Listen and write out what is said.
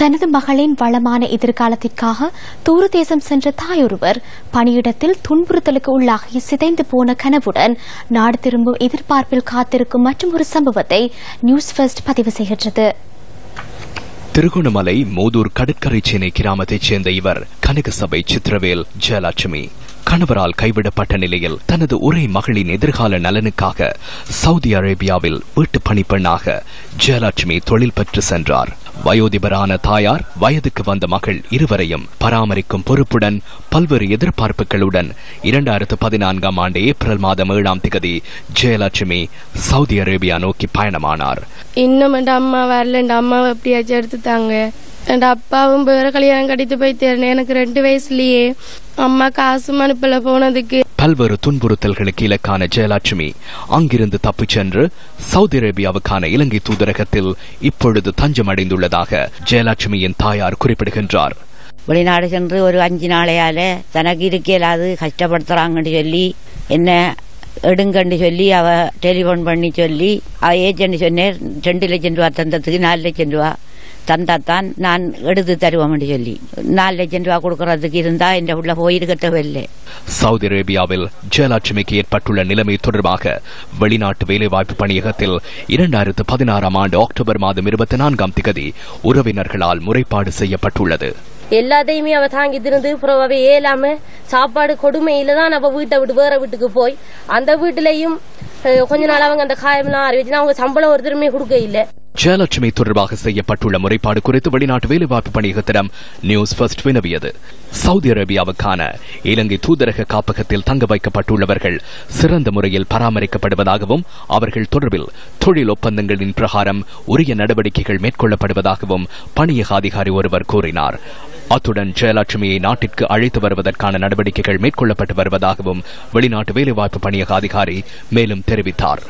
தனது மகளின் வளமான எதிர்காலத்திற்காக தூரதேசம் சென்ற தாயொருவர் பணியிடத்தில் துன்புறுத்தலுக்கு உள்ளாகி சிதைந்து போன கனவுடன் நாடு திரும்பும் எதிர்பார்ப்பில் காத்திருக்கும் மற்றும் ஒரு சம்பவத்தை நியூஸ் ஃபர்ஸ்ட் பதிவு செய்கின்றது. திருகோணமலை மோதூர் கடற்கரை சேனை கிராமத்தைச் சேர்ந்த இவர் கனகசபை சித்திரவேல் ஜெயலட்சுமி. கணவரால் கைவிடப்பட்ட நிலையில் தனது ஒரே மகளின் எதிர்கால நலனுக்காக சவுதி அரேபியாவில் வீட்டு பணிப்பெண்ணாக ஜெயலட்சுமி தொழில் பெற்று சென்றார். வயோதிபரான தாயார் வயதுக்கு வந்த மகள் இருவரையும் பராமரிக்கும் பொறுப்புடன் பல்வேறு எதிர்பார்ப்புகளுடன் இரண்டாயிரத்து பதினான்காம் ஆண்டு ஏப்ரல் மாதம் ஏழாம் திகதி ஜெயலட்சுமி சவுதி அரேபியா நோக்கி பயணமானார். இன்னும் என் அம்மா வரல. என் அம்மாவை எப்படியாச்சும் எடுத்துட்டாங்க என் அப்பாவும் வேற கல்யாணம் கட்டிட்டு போய் தேர்னேன் எனக்கு ரெண்டு வயசுலயே அம்மா காசும் அனுப்பல போனதுக்கு பல்வேறு துன்புறுத்தல்களுக்கு இலக்கான ஜெயலட்சுமி அங்கிருந்து தப்பிச் சென்று சவுதி அரேபியாவுக்கான இலங்கை தூதரகத்தில் இப்பொழுது தஞ்சமடைந்துள்ளதாக ஜெயலட்சுமியின் தாயார் குறிப்பிடுகின்றார். வெளிநாடு சென்று ஒரு அஞ்சு நாளையால தனக்கு இருக்க இயலாது கஷ்டப்படுத்துறாங்கன்னு சொல்லி என்ன எடுங்கன்னு சொல்லி அவ டெலிஃபோன் பண்ணி சொல்லி அவ ஏஜென்ட் சொன்னேன் ரெண்டு லட்சம் ரூபா தந்ததுக்கு நாலு லட்சம் ரூபா தந்தாத்தான் நான் எடுத்து தருவோம்னு சொல்லி. நாலு லட்சம் ரூபா கொடுக்கறதுக்கு இருந்தா இந்த உள்ள போயிருக்க தேவையில்லை சவுதி அரேபியாவில் ஜெயலட்சுமிக்கு ஏற்பட்டுள்ள நிலைமை தொடர்பாக வெளிநாட்டு வேலைவாய்ப்பு பணியகத்தில் இரண்டாயிரத்து பதினாறாம் ஆண்டு அக்டோபர் மாதம் இருபத்தி நான்காம் திகதி உறவினர்களால் முறைப்பாடு செய்யப்பட்டுள்ளது. எல்லாத்தையுமே அவ தாங்கி திருந்து ஏலாம சாப்பாடு கொடுமையில தான் அவ வீட்டை விட்டு வேற வீட்டுக்கு போய் அந்த வீட்டுலயும் கொஞ்ச நாள் அவங்க அந்த காயம்லாம் அறிவிச்சுன்னா அவங்க சம்பளம் ஒருத்தருமே கொடுக்க இல்லை. ஜெயலட்சுமி தொடர்பாக செய்யப்பட்டுள்ள முறைப்பாடு குறித்து வெளிநாட்டு வேலைவாய்ப்பு பணியகத்திடம் நியூஸ் ஃபர்ஸ்ட் வினவியது. சவுதி அரேபியாவுக்கான இலங்கை தூதரக காப்பகத்தில் தங்க வைக்கப்பட்டுள்ளவர்கள் சிறந்த முறையில் பராமரிக்கப்படுவதாகவும் அவர்கள் தொடர்பில் தொழில் ஒப்பந்தங்களின் பிரகாரம் உரிய நடவடிக்கைகள் மேற்கொள்ளப்படுவதாகவும் பணியக அதிகாரி ஒருவர் கூறினார். அத்துடன் ஜெயலட்சுமியை நாட்டிற்கு அழைத்து வருவதற்கான நடவடிக்கைகள் மேற்கொள்ளப்பட்டு வருவதாகவும் வெளிநாட்டு வேலைவாய்ப்பு பணியக அதிகாரி மேலும் தெரிவித்தார்.